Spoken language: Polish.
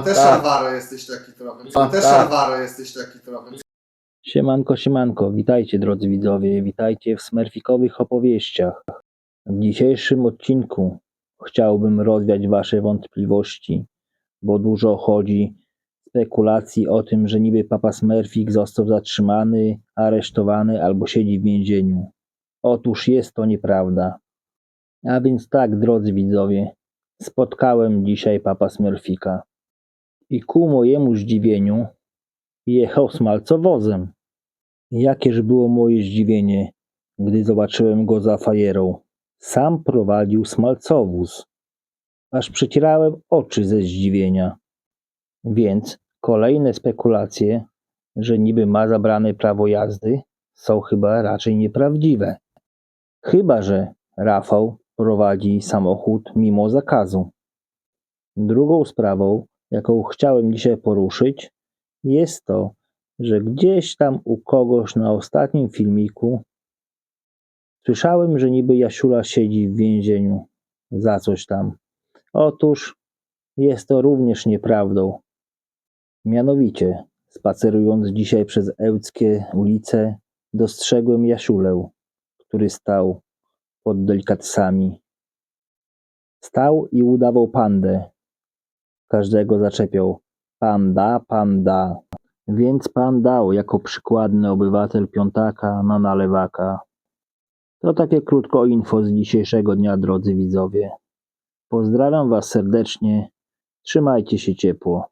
Też. Alvaro jesteś taki trochę. Też. Alvaro jesteś taki trochę. Siemanko, siemanko, witajcie drodzy widzowie, witajcie w smerfikowych opowieściach. W dzisiejszym odcinku chciałbym rozwiać wasze wątpliwości, bo dużo chodzi spekulacji o tym, że niby papa Smurfik został zatrzymany, aresztowany albo siedzi w więzieniu. Otóż jest to nieprawda. A więc tak, drodzy widzowie, spotkałem dzisiaj papa Smurfika i ku mojemu zdziwieniu jechał smalcowozem. Jakież było moje zdziwienie, gdy zobaczyłem go za fajerą. Sam prowadził smalcowóz. Aż przecierałem oczy ze zdziwienia. Więc kolejne spekulacje, że niby ma zabrane prawo jazdy, są chyba raczej nieprawdziwe. Chyba, że Rafał prowadzi samochód mimo zakazu. Drugą sprawą, jaką chciałem dzisiaj poruszyć, jest to, że gdzieś tam u kogoś na ostatnim filmiku słyszałem, że niby Jasiula siedzi w więzieniu za coś tam. Otóż jest to również nieprawdą. Mianowicie, spacerując dzisiaj przez ełckie ulice, dostrzegłem Jasiulę, który stał pod delikatesami. Stał i udawał pandę. Każdego zaczepiał. Panda, panda. Więc pan dał jako przykładny obywatel piątaka na nalewaka. To takie krótko info z dzisiejszego dnia, drodzy widzowie. Pozdrawiam was serdecznie. Trzymajcie się ciepło.